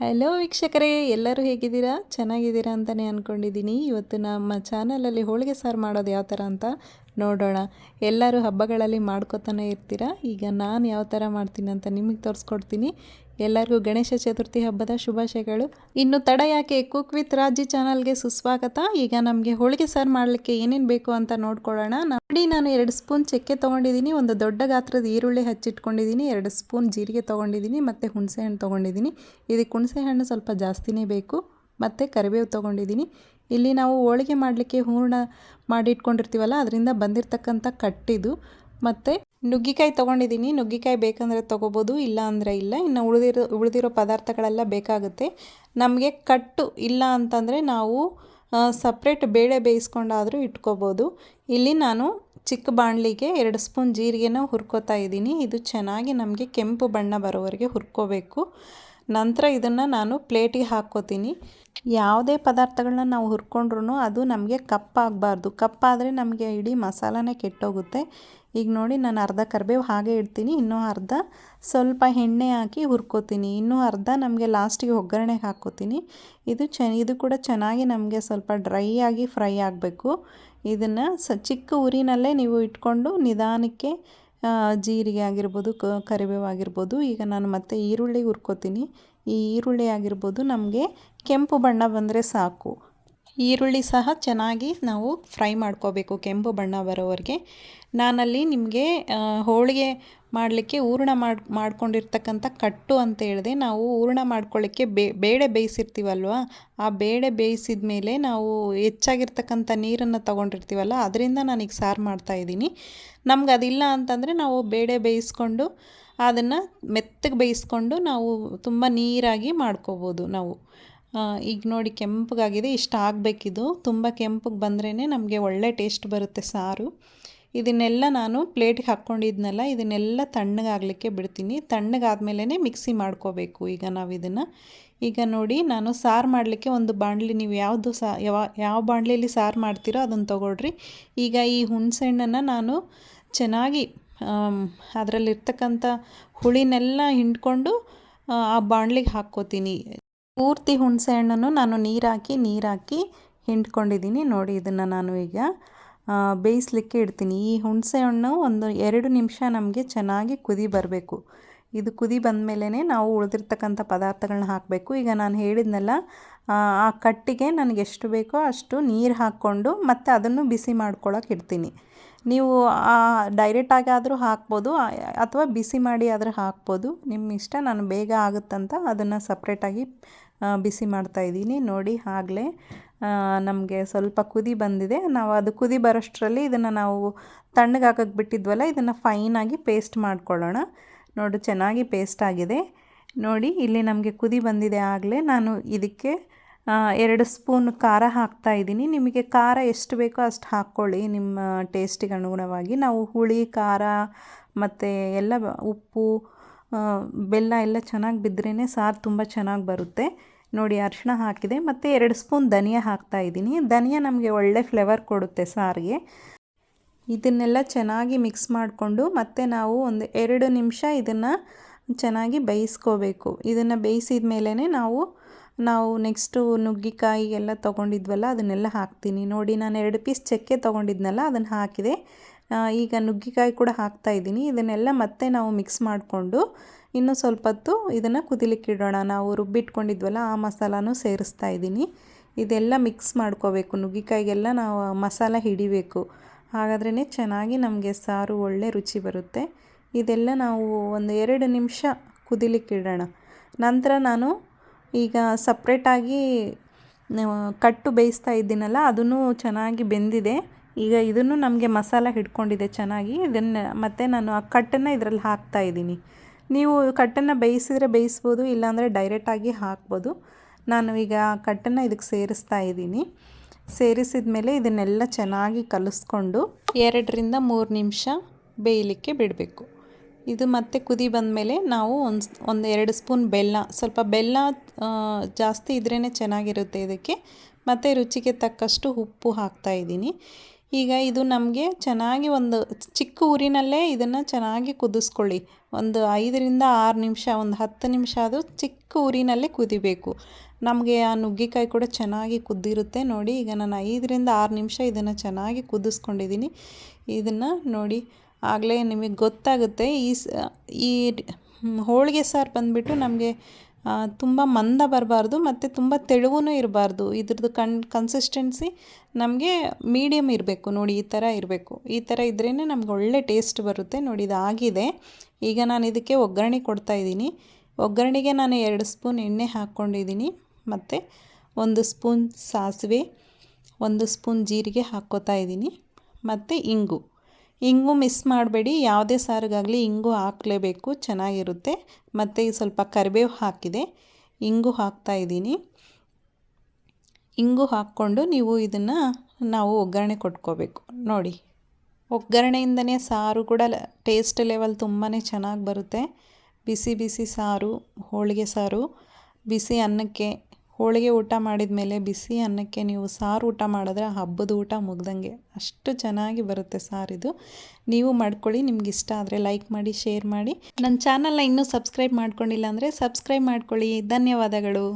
Hello ವೀಕ್ಷಕರೇ. ಎಲ್ಲರೂ ಹೇಗಿದ್ದೀರಾ? ಚೆನ್ನಾಗಿದ್ದೀರಾ ಅಂತಲೇ ಅಂದ್ಕೊಂಡಿದ್ದೀನಿ ಇವತ್ತು ನಮ್ಮ ಚಾನಲಲ್ಲಿ ಹೋಳಿಗೆ ಸಾರು ಮಾಡೋದು ಯಾವ ಥರ ಅಂತ ನೋಡೋಣ. ಎಲ್ಲರೂ ಹಬ್ಬಗಳಲ್ಲಿ ಮಾಡ್ಕೋತಾನೆ ಇರ್ತೀರಾ? ಈಗ ನಾನು ಯಾವ ಥರ ಮಾಡ್ತೀನಿ ಅಂತ ನಿಮಗೆ ತೋರಿಸ್ಕೊಡ್ತೀನಿ. ಎಲ್ಲರಿಗೂ ಗಣೇಶ ಚತುರ್ಥಿ ಹಬ್ಬದ ಶುಭಾಶಯಗಳು. ಇನ್ನು ತಡ ಯಾಕೆ ಕುಕ್ ವಿತ್ ರಾಜಿ ಚಾನಲ್ಗೆ ಸುಸ್ವಾಗತ. ಈಗ ನಮಗೆ ಹೋಳಿಗೆ ಸಾರು ಮಾಡಲಿಕ್ಕೆ ಏನೇನು ಬೇಕು ಅಂತ ನೋಡ್ಕೊಳ್ಳೋಣ. ನೋಡಿ ನಾನು ಎರಡು ಸ್ಪೂನ್ ಚಕ್ಕೆ ತೊಗೊಂಡಿದ್ದೀನಿ, ಒಂದು ದೊಡ್ಡ ಗಾತ್ರದ ಈರುಳ್ಳಿ ಹಚ್ಚಿಟ್ಕೊಂಡಿದ್ದೀನಿ, ಎರಡು ಸ್ಪೂನ್ ಜೀರಿಗೆ ತೊಗೊಂಡಿದ್ದೀನಿ, ಮತ್ತು ಹುಣಸೆಹಣ್ಣು ತೊಗೊಂಡಿದ್ದೀನಿ. ಇದಕ್ಕೆ ಹುಣಸೆಹಣ್ಣು ಸ್ವಲ್ಪ ಜಾಸ್ತಿನೇ ಬೇಕು, ಮತ್ತು ಕರಿಬೇವು ತೊಗೊಂಡಿದ್ದೀನಿ. ಇಲ್ಲಿ ನಾವು ಹೋಳಿಗೆ ಮಾಡಲಿಕ್ಕೆ ಹೂರ್ಣ ಮಾಡಿಟ್ಕೊಂಡಿರ್ತೀವಲ್ಲ, ಅದರಿಂದ ಬಂದಿರತಕ್ಕಂಥ ಕಟ್ಟಿದು, ಮತ್ತು ನುಗ್ಗಿಕಾಯಿ ತೊಗೊಂಡಿದ್ದೀನಿ ನುಗ್ಗಿಕಾಯಿ ಬೇಕಂದರೆ ತೊಗೋಬೋದು ಇಲ್ಲ ಅಂದರೆ ಇಲ್ಲ. ಇನ್ನು ಉಳಿದಿರೋ ಉಳಿದಿರೋ ಪದಾರ್ಥಗಳೆಲ್ಲ ಬೇಕಾಗುತ್ತೆ. ನಮಗೆ ಕಟ್ಟು ಇಲ್ಲ ಅಂತಂದರೆ ನಾವು ಸಪ್ರೇಟ್ ಬೇಳೆ ಬೇಯಿಸ್ಕೊಂಡಾದರೂ ಇಟ್ಕೋಬೋದು. ಇಲ್ಲಿ ನಾನು ಚಿಕ್ಕ ಬಾಣಲಿಗೆ ಎರಡು ಸ್ಪೂನ್ ಜೀರಿಗೆನ ಹುರ್ಕೋತಾ ಇದ್ದೀನಿ ಇದು ಚೆನ್ನಾಗಿ ನಮಗೆ ಕೆಂಪು ಬಣ್ಣ ಬರೋವರೆಗೆ ಹುರ್ಕೋಬೇಕು. ನಂತರ ಇದನ್ನು ನಾನು ಪ್ಲೇಟಿಗೆ ಹಾಕ್ಕೋತೀನಿ. ಯಾವುದೇ ಪದಾರ್ಥಗಳನ್ನ ನಾವು ಹುರ್ಕೊಂಡ್ರೂ ಅದು ನಮಗೆ ಕಪ್ಪಾಗಬಾರ್ದು. ಕಪ್ಪಾದರೆ ನಮಗೆ ಇಡೀ ಮಸಾಲನೇ ಕೆಟ್ಟೋಗುತ್ತೆ. ಈಗ ನೋಡಿ ನಾನು ಅರ್ಧ ಕರಿಬೇವು ಹಾಗೆ ಇಡ್ತೀನಿ, ಇನ್ನೂ ಅರ್ಧ ಸ್ವಲ್ಪ ಎಣ್ಣೆ ಹಾಕಿ ಹುರ್ಕೋತೀನಿ, ಇನ್ನೂ ಅರ್ಧ ನಮಗೆ ಲಾಸ್ಟಿಗೆ ಒಗ್ಗರಣೆಗೆ ಹಾಕ್ಕೋತೀನಿ. ಇದು ಚ, ಇದು ಕೂಡ ಚೆನ್ನಾಗಿ ನಮಗೆ ಸ್ವಲ್ಪ ಡ್ರೈ ಆಗಿ ಫ್ರೈ ಆಗಬೇಕು. ಇದನ್ನು ಸ, ಚಿಕ್ಕ ಉರಿನಲ್ಲೇ ನೀವು ಇಟ್ಕೊಂಡು ನಿಧಾನಕ್ಕೆ ಜೀರಿಗೆ ಆಗಿರ್ಬೋದು ಕರಿಬೇವು ಆಗಿರ್ಬೋದು, ಈಗ ನಾನು ಮತ್ತೆ ಈರುಳ್ಳಿ ಹುರ್ಕೋತೀನಿ. ಈ ಈರುಳ್ಳಿ ಆಗಿರ್ಬೋದು ನಮಗೆ ಕೆಂಪು ಬಣ್ಣ ಬಂದರೆ ಸಾಕು. ಈರುಳ್ಳಿ ಸಹ ಚೆನ್ನಾಗಿ ನಾವು ಫ್ರೈ ಮಾಡ್ಕೋಬೇಕು ಕೆಂಪು ಬಣ್ಣ ಬರೋವರೆಗೆ. ನಾನಲ್ಲಿ ನಿಮಗೆ ಹೋಳಿಗೆ ಮಾಡಲಿಕ್ಕೆ ಹೂರ್ಣ ಮಾಡಿ, ಮಾಡ್ಕೊಂಡಿರ್ತಕ್ಕಂಥ ಕಟ್ಟು ಅಂತ ಹೇಳಿದೆ ನಾವು ಹೂರ್ಣ ಮಾಡ್ಕೊಳ್ಳಿಕ್ಕೆ ಬೇಳೆ ಬೇಯಿಸಿರ್ತೀವಲ್ವ, ಆ ಬೇಳೆ ಬೇಯಿಸಿದ ಮೇಲೆ ನಾವು ಹೆಚ್ಚಾಗಿರ್ತಕ್ಕಂಥ ನೀರನ್ನು ತೊಗೊಂಡಿರ್ತೀವಲ್ಲ, ಅದರಿಂದ ನಾನೀಗ ಸಾರು ಮಾಡ್ತಾಯಿದ್ದೀನಿ ನಮ್ಗೆ ಅದಿಲ್ಲ ಅಂತಂದರೆ ನಾವು ಬೇಳೆ ಬೇಯಿಸ್ಕೊಂಡು ಅದನ್ನು ಮೆತ್ತಗೆ ಬೇಯಿಸ್ಕೊಂಡು ನಾವು ತುಂಬ ನೀರಾಗಿ ಮಾಡ್ಕೋಬೋದು ನಾವು. ಈಗ ನೋಡಿ ಕೆಂಪಗಾಗಿದೆ, ಇಷ್ಟ ಆಗಬೇಕಿದು. ತುಂಬ ಕೆಂಪಗೆ ಬಂದ್ರೇ ನಮಗೆ ಒಳ್ಳೆ ಟೇಸ್ಟ್ ಬರುತ್ತೆ ಸಾರು. ಇದನ್ನೆಲ್ಲ ನಾನು ಪ್ಲೇಟಿಗೆ ಹಾಕ್ಕೊಂಡಿದ್ನಲ್ಲ, ಇದನ್ನೆಲ್ಲ ತಣ್ಣಗಾಗಲಿಕ್ಕೆ ಬಿಡ್ತೀನಿ. ತಣ್ಣಗಾದ್ಮೇಲೆ ಮಿಕ್ಸಿ ಮಾಡ್ಕೋಬೇಕು ಈಗ ನಾವು ಇದನ್ನು ಈಗ ನೋಡಿ, ನಾನು ಸಾರು ಮಾಡಲಿಕ್ಕೆ ಒಂದು ಬಾಣಲಿ, ನೀವು ಯಾವುದು ಸಾ, ಯಾವ ಯಾವ ಬಾಣಲಿಯಲ್ಲಿ ಸಾರು ಮಾಡ್ತೀರೋ ಅದನ್ನು ತೊಗೊಳ್ರಿ. ಈಗ ಈ ಹುಣಸೆಹಣ್ಣನ್ನು ನಾನು ಚೆನ್ನಾಗಿ ಅದರಲ್ಲಿರ್ತಕ್ಕಂಥ ಹುಳಿನೆಲ್ಲ ಹಿಂಡ್ಕೊಂಡು ಆ ಬಾಣಲಿಗೆ ಹಾಕ್ಕೋತೀನಿ. ಪೂರ್ತಿ ಹುಣಸೆಹಣ್ಣನ್ನು ನಾನು ನೀರಾಕಿ ನೀರಾಕಿ ಹಿಂಡ್ಕೊಂಡಿದ್ದೀನಿ. ನೋಡಿ, ಇದನ್ನು ನಾನು ಈಗ ಬೇಯಿಸ್ಲಿಕ್ಕೆ ಇಡ್ತೀನಿ. ಈ ಹುಣಸೆ ಹಣ್ಣು ಒಂದು ಎರಡು ನಿಮಿಷ ನಮಗೆ ಚೆನ್ನಾಗಿ ಕುದಿ ಬರಬೇಕು. ಇದು ಕುದಿ ಬಂದಮೇಲೆ ನಾವು ಉಳಿದಿರ್ತಕ್ಕಂಥ ಪದಾರ್ಥಗಳನ್ನ ಹಾಕಬೇಕು. ಈಗ ನಾನು ಹೇಳಿದ್ನಲ್ಲ, ಆ ಕಟ್ಟಿಗೆ ನನಗೆ ಎಷ್ಟು ಬೇಕೋ ಅಷ್ಟು ನೀರು ಹಾಕ್ಕೊಂಡು ಮತ್ತು ಅದನ್ನು ಬಿಸಿ ಮಾಡ್ಕೊಳ್ಳೋಕೆ ಇಡ್ತೀನಿ. ನೀವು ಡೈರೆಕ್ಟಾಗಿ ಆದರೂ ಹಾಕ್ಬೋದು ಅಥವಾ ಬಿಸಿ ಮಾಡಿ ಆದರೂ ಹಾಕ್ಬೋದು. ನಿಮ್ಮ ಇಷ್ಟ, ನಾನು ಬೇಗ ಆಗುತ್ತಂತ ಅದನ್ನು ಸಪ್ರೇಟಾಗಿ ಬಿಸಿ ಮಾಡ್ತಾ ಇದ್ದೀನಿ. ನೋಡಿ, ಆಗಲೇ ನಮಗೆ ಸ್ವಲ್ಪ ಕುದಿ ಬಂದಿದೆ. ನಾವು ಅದು ಕುದಿ ಬರೋಷ್ಟರಲ್ಲಿ ಇದನ್ನು ನಾವು ತಣ್ಣಗೆ ಹಾಕಕ್ಕೆ ಬಿಟ್ಟಿದ್ವಲ್ಲ, ಇದನ್ನು ಫೈನಾಗಿ ಪೇಸ್ಟ್ ಮಾಡ್ಕೊಳ್ಳೋಣ. ನೋಡು, ಚೆನ್ನಾಗಿ ಪೇಸ್ಟ್ ಆಗಿದೆ. ನೋಡಿ, ಇಲ್ಲಿ ನಮಗೆ ಕುದಿ ಬಂದಿದೆ ಆಗಲೇ. ನಾನು ಇದಕ್ಕೆ ಎರಡು ಸ್ಪೂನ್ ಖಾರ ಹಾಕ್ತಾ ಇದ್ದೀನಿ. ನಿಮಗೆ ಖಾರ ಎಷ್ಟು ಬೇಕೋ ಅಷ್ಟು ಹಾಕ್ಕೊಳ್ಳಿ. ನಿಮ್ಮ ಟೇಸ್ಟಿಗೆ ಅನುಗುಣವಾಗಿ ನಾವು ಹುಳಿ, ಖಾರ ಮತ್ತು ಎಲ್ಲ ಉಪ್ಪು ಬೆಲ್ಲ ಎಲ್ಲ ಚೆನ್ನಾಗಿ ಬಿದ್ದರೇ ಸಾರು ತುಂಬ ಚೆನ್ನಾಗಿ ಬರುತ್ತೆ. ನೋಡಿ, ಅರಿಶಿಣ ಹಾಕಿದೆ. ಮತ್ತು ಎರಡು ಸ್ಪೂನ್ ಧನಿಯಾ ಹಾಕ್ತಾ ಇದ್ದೀನಿ. ಧನಿಯಾ ನಮಗೆ ಒಳ್ಳೆ ಫ್ಲೇವರ್ ಕೊಡುತ್ತೆ ಸಾರಿಗೆ. ಇದನ್ನೆಲ್ಲ ಚೆನ್ನಾಗಿ ಮಿಕ್ಸ್ ಮಾಡಿಕೊಂಡು ಮತ್ತೆ ನಾವು ಒಂದು ಎರಡು ನಿಮಿಷ ಇದನ್ನು ಚೆನ್ನಾಗಿ ಬೇಯಿಸ್ಕೋಬೇಕು. ಇದನ್ನು ಬೇಯಿಸಿದ ಮೇಲೇ ನಾವು ನಾವು ನೆಕ್ಸ್ಟು ನುಗ್ಗಿಕಾಯಿ ಎಲ್ಲ ತೊಗೊಂಡಿದ್ವಲ್ಲ, ಅದನ್ನೆಲ್ಲ ಹಾಕ್ತೀನಿ. ನೋಡಿ, ನಾನು ಎರಡು ಪೀಸ್ ಚಕ್ಕೆ ತೊಗೊಂಡಿದ್ನಲ್ಲ, ಅದನ್ನು ಹಾಕಿದೆ. ಈಗ ನುಗ್ಗಿಕಾಯಿ ಕೂಡ ಹಾಕ್ತಾ ಇದ್ದೀನಿ. ಇದನ್ನೆಲ್ಲ ಮತ್ತೆ ನಾವು ಮಿಕ್ಸ್ ಮಾಡಿಕೊಂಡು ಇನ್ನು ಸ್ವಲ್ಪ ಹೊತ್ತು ಇದನ್ನು ಕುದಿಲಿಕ್ಕೆ ಇಡೋಣ. ನಾವು ರುಬ್ಬಿಟ್ಕೊಂಡಿದ್ವಲ್ಲ, ಆ ಮಸಾಲನೂ ಸೇರಿಸ್ತಾ ಇದ್ದೀನಿ. ಇದೆಲ್ಲ ಮಿಕ್ಸ್ ಮಾಡ್ಕೋಬೇಕು. ನುಗ್ಗಿಕಾಯಿಗೆಲ್ಲ ನಾವು ಮಸಾಲ ಹಿಡಿಬೇಕು. ಹಾಗಾದ್ರೇ ಚೆನ್ನಾಗಿ ನಮಗೆ ಸಾರು ಒಳ್ಳೆ ರುಚಿ ಬರುತ್ತೆ. ಇದೆಲ್ಲ ನಾವು ಒಂದು ಎರಡು ನಿಮಿಷ ಕುದಿಲಿಕ್ಕೆ ಇಡೋಣ. ನಂತರ ನಾನು ಈಗ ಸಪ್ರೇಟಾಗಿ ಕಟ್ಟು ಬೇಯಿಸ್ತಾ ಇದ್ದೀನಲ್ಲ, ಅದನ್ನು ಚೆನ್ನಾಗಿ ಬೆಂದಿದೆ. ಈಗ ಇದನ್ನು ನಮಗೆ ಮಸಾಲ ಹಿಡ್ಕೊಂಡಿದೆ ಚೆನ್ನಾಗಿ. ಇದನ್ನು ಮತ್ತು ನಾನು ಆ ಕಟ್ಟನ್ನು ಇದರಲ್ಲಿ ಹಾಕ್ತಾ ಇದ್ದೀನಿ. ನೀವು ಕಟ್ಟನ್ನು ಬೇಯಿಸಿದ್ರೆ ಬೇಯಿಸ್ಬೋದು, ಇಲ್ಲಾಂದರೆ ಡೈರೆಕ್ಟಾಗಿ ಹಾಕ್ಬೋದು. ನಾನು ಈಗ ಕಟ್ಟನ್ನು ಇದಕ್ಕೆ ಸೇರಿಸ್ತಾ ಇದ್ದೀನಿ. ಸೇರಿಸಿದ ಮೇಲೆ ಇದನ್ನೆಲ್ಲ ಚೆನ್ನಾಗಿ ಕಲಿಸ್ಕೊಂಡು ಎರಡರಿಂದ ಮೂರು ನಿಮಿಷ ಬೇಯಲಿಕ್ಕೆ ಬಿಡಬೇಕು. ಇದು ಮತ್ತೆ ಕುದಿ ಬಂದಮೇಲೆ ನಾವು ಒಂದು ಒಂದು ಎರಡು ಸ್ಪೂನ್ ಬೆಲ್ಲ, ಸ್ವಲ್ಪ ಬೆಲ್ಲ ಜಾಸ್ತಿ ಇದ್ರೇ ಚೆನ್ನಾಗಿರುತ್ತೆ ಇದಕ್ಕೆ. ಮತ್ತು ರುಚಿಗೆ ತಕ್ಕಷ್ಟು ಉಪ್ಪು ಹಾಕ್ತಾ ಇದ್ದೀನಿ. ಈಗ ಇದು ನಮಗೆ ಚೆನ್ನಾಗಿ ಒಂದು ಚಿಕ್ಕ ಊರಿನಲ್ಲೇ ಇದನ್ನು ಚೆನ್ನಾಗಿ ಕುದಿಸ್ಕೊಳ್ಳಿ. ಒಂದು ಐದರಿಂದ ಆರು ನಿಮಿಷ, ಒಂದು ಹತ್ತು ನಿಮಿಷ ಅದು ಚಿಕ್ಕ ಊರಿನಲ್ಲೇ ಕುದಿಬೇಕು. ನಮಗೆ ಆ ನುಗ್ಗಿಕಾಯಿ ಕೂಡ ಚೆನ್ನಾಗಿ ಕುದ್ದಿರುತ್ತೆ ನೋಡಿ. ಈಗ ನಾನು ಐದರಿಂದ ಆರು ನಿಮಿಷ ಇದನ್ನು ಚೆನ್ನಾಗಿ ಕುದಿಸ್ಕೊಂಡಿದ್ದೀನಿ. ಇದನ್ನು ನೋಡಿ. ಆಗಲೇ ನಿಮಗೆ ಗೊತ್ತಾಗುತ್ತೆ. ಈ ಈ ಹೋಳಿಗೆ ಸಾರು ಬಂದುಬಿಟ್ಟು ನಮಗೆ ತುಂಬ ಮಂದ ಬರಬಾರ್ದು ಮತ್ತು ತುಂಬ ತೆಳುವೂ ಇರಬಾರ್ದು. ಇದ್ರದ್ದು ಕನ್ ಕನ್ಸಿಸ್ಟೆನ್ಸಿ ನಮಗೆ ಮೀಡಿಯಮ್ ಇರಬೇಕು. ನೋಡಿ, ಈ ಥರ ಇರಬೇಕು. ಈ ಥರ ಇದ್ರೇ ನಮ್ಗೆ ಒಳ್ಳೆ ಟೇಸ್ಟ್ ಬರುತ್ತೆ. ನೋಡಿ, ಇದಾಗಿದೆ. ಈಗ ನಾನು ಇದಕ್ಕೆ ಒಗ್ಗರಣೆ ಕೊಡ್ತಾ ಇದ್ದೀನಿ. ಒಗ್ಗರಣೆಗೆ ನಾನು ಎರಡು ಸ್ಪೂನ್ ಎಣ್ಣೆ ಹಾಕ್ಕೊಂಡಿದ್ದೀನಿ. ಮತ್ತು ಒಂದು ಸ್ಪೂನ್ ಸಾಸಿವೆ, ಒಂದು ಸ್ಪೂನ್ ಜೀರಿಗೆ ಹಾಕ್ಕೋತಾ ಇದ್ದೀನಿ. ಮತ್ತು ಇಂಗು. ಇಂಗು ಮಿಸ್ ಮಾಡಬೇಡಿ, ಯಾವುದೇ ಸಾರಿಗಾಗಲಿ ಇಂಗು ಹಾಕಲೇಬೇಕು, ಚೆನ್ನಾಗಿರುತ್ತೆ. ಮತ್ತು ಸ್ವಲ್ಪ ಕರಿಬೇವು ಹಾಕಿದೆ. ಇಂಗು ಹಾಕ್ತಾ ಇದ್ದೀನಿ. ಇಂಗು ಹಾಕ್ಕೊಂಡು ನೀವು ಇದನ್ನು ನಾವು ಒಗ್ಗರಣೆ ಕೊಟ್ಕೋಬೇಕು. ನೋಡಿ, ಒಗ್ಗರಣೆಯಿಂದನೇ ಸಾರು ಕೂಡ ಟೇಸ್ಟ್ ಲೆವೆಲ್ ತುಂಬಾ ಚೆನ್ನಾಗಿ ಬರುತ್ತೆ. ಬಿಸಿ ಬಿಸಿ ಸಾರು, ಹೋಳಿಗೆ ಸಾರು, ಬಿಸಿ ಅನ್ನಕ್ಕೆ ಹೋಳಿಗೆ ಊಟ ಮಾಡಿದ ಮೇಲೆ ಬಿಸಿ ಅನ್ನಕ್ಕೆ ನೀವು ಸಾರು ಊಟ ಮಾಡಿದ್ರೆ ಹಬ್ಬದ ಊಟ ಮುಗ್ದಂಗೆ. ಅಷ್ಟು ಚೆನ್ನಾಗಿ ಬರುತ್ತೆ ಸಾರಿದು ನೀವು ಮಾಡ್ಕೊಳ್ಳಿ, ನಿಮ್ಗೆ ಇಷ್ಟ ಆದರೆ ಲೈಕ್ ಮಾಡಿ ಶೇರ್ ಮಾಡಿ. ನನ್ನ ಚಾನಲ್ನ ಇನ್ನೂ ಸಬ್ಸ್ಕ್ರೈಬ್ ಮಾಡ್ಕೊಂಡಿಲ್ಲ ಅಂದರೆ ಸಬ್ಸ್ಕ್ರೈಬ್ ಮಾಡ್ಕೊಳ್ಳಿ. ಧನ್ಯವಾದಗಳು.